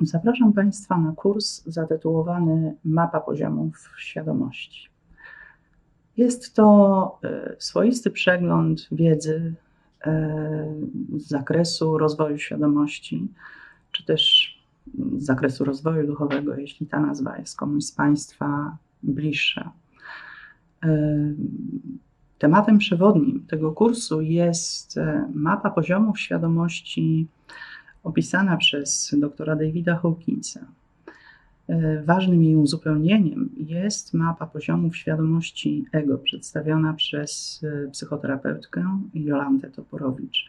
Zapraszam Państwa na kurs zatytułowany Mapa poziomów świadomości. Jest to e, swoisty przegląd wiedzy e, z zakresu rozwoju świadomości, czy też z zakresu rozwoju duchowego, jeśli ta nazwa jest komuś z Państwa bliższa. E, tematem przewodnim tego kursu jest mapa poziomów świadomości opisana przez doktora Davida Hawkinsa. E, ważnym jej uzupełnieniem jest mapa poziomów świadomości ego, przedstawiona przez e, psychoterapeutkę Jolantę Toporowicz.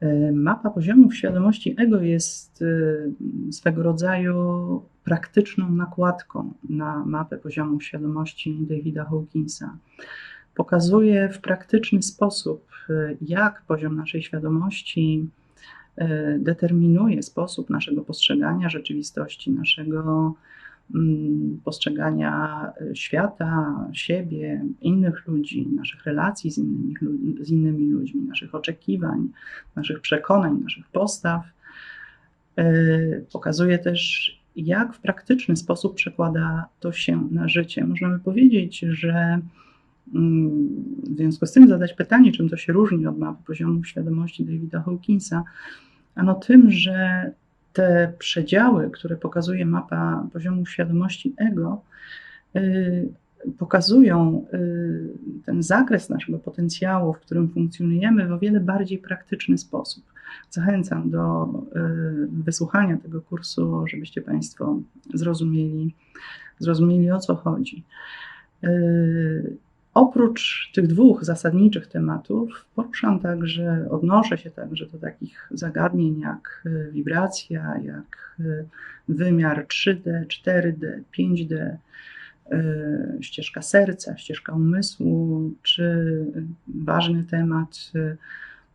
E, mapa poziomów świadomości ego jest swego rodzaju praktyczną nakładką na mapę poziomów świadomości Davida Hawkinsa. Pokazuje w praktyczny sposób, jak poziom naszej świadomości determinuje sposób naszego postrzegania rzeczywistości, naszego mm, postrzegania e, świata, siebie, innych ludzi, naszych relacji z innymi, z innymi ludźmi, naszych oczekiwań, naszych przekonań, naszych postaw. E, pokazuje też, jak w praktyczny sposób przekłada to się na życie. Możemy powiedzieć, że mm, w związku z tym zadać pytanie, czym to się różni od mapy poziomu świadomości Davida Hawkinsa, Ano tym, że te przedziały, które pokazuje mapa poziomu świadomości ego, y, pokazują y, ten zakres naszego potencjału, w którym funkcjonujemy, w o wiele bardziej praktyczny sposób. Zachęcam do y, wysłuchania tego kursu, żebyście Państwo zrozumieli, zrozumieli o co chodzi. Oprócz tych dwóch zasadniczych tematów, poruszam także, odnoszę się także do takich zagadnień jak e, wibracja, jak e, wymiar 3D, 4D, 5D, ścieżka serca, ścieżka umysłu, czy ważny temat e,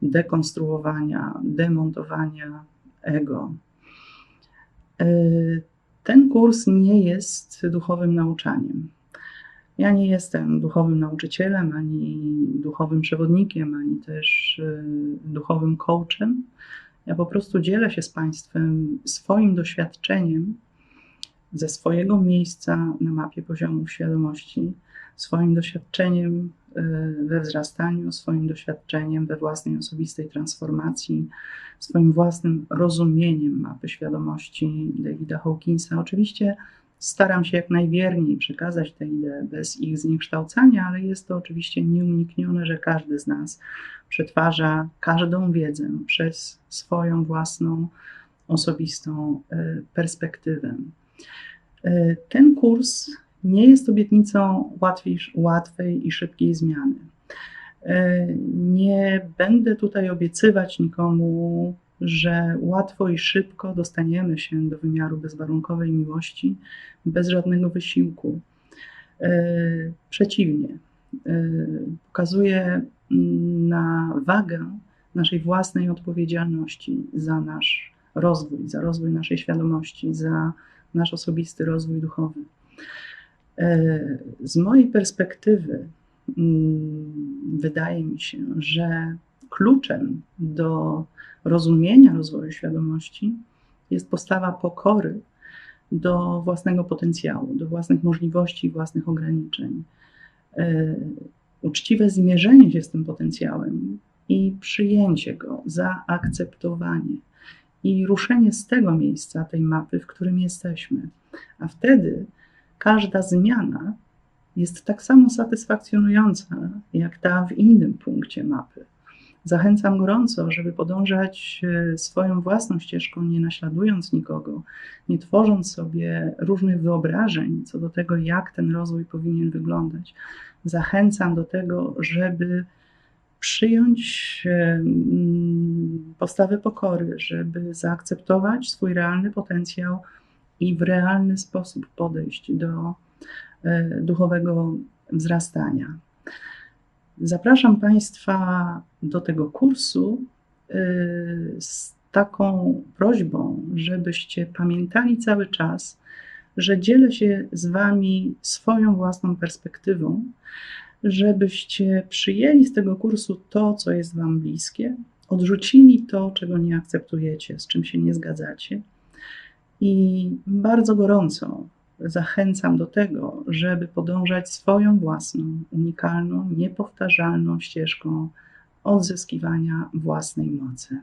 dekonstruowania, demontowania ego. Ten kurs nie jest duchowym nauczaniem. Ja nie jestem duchowym nauczycielem, ani duchowym przewodnikiem, ani też y, duchowym coachem. Ja po prostu dzielę się z Państwem swoim doświadczeniem ze swojego miejsca na mapie poziomów świadomości, swoim doświadczeniem y, we wzrastaniu, swoim doświadczeniem we własnej osobistej transformacji, swoim własnym rozumieniem mapy świadomości Davida Hawkinsa. Oczywiście Staram się jak najwierniej przekazać te idee bez ich zniekształcania, ale jest to oczywiście nieuniknione, że każdy z nas przetwarza każdą wiedzę przez swoją własną osobistą e, perspektywę. E, ten kurs nie jest obietnicą łatwiej, łatwej i szybkiej zmiany. E, nie będę tutaj obiecywać nikomu że łatwo i szybko dostaniemy się do wymiaru bezwarunkowej miłości bez żadnego wysiłku. E, przeciwnie, e, pokazuje mm, na wagę naszej własnej odpowiedzialności za nasz rozwój, za rozwój naszej świadomości, za nasz osobisty rozwój duchowy. E, z mojej perspektywy mm, wydaje mi się, że kluczem do rozumienia rozwoju świadomości jest postawa pokory do własnego potencjału, do własnych możliwości, własnych ograniczeń. E, uczciwe zmierzenie się z tym potencjałem i przyjęcie go, zaakceptowanie i ruszenie z tego miejsca, tej mapy, w którym jesteśmy. A wtedy każda zmiana jest tak samo satysfakcjonująca, jak ta w innym punkcie mapy. Zachęcam gorąco, żeby podążać e, swoją własną ścieżką, nie naśladując nikogo, nie tworząc sobie różnych wyobrażeń co do tego, jak ten rozwój powinien wyglądać. Zachęcam do tego, żeby przyjąć mm, postawę pokory, żeby zaakceptować swój realny potencjał i w realny sposób podejść do e, duchowego wzrastania. Zapraszam Państwa do tego kursu y, z taką prośbą, żebyście pamiętali cały czas, że dzielę się z Wami swoją własną perspektywą, żebyście przyjęli z tego kursu to, co jest Wam bliskie, odrzucili to, czego nie akceptujecie, z czym się nie zgadzacie I bardzo gorąco zachęcam do tego, żeby podążać swoją własną, unikalną, niepowtarzalną ścieżką odzyskiwania własnej mocy.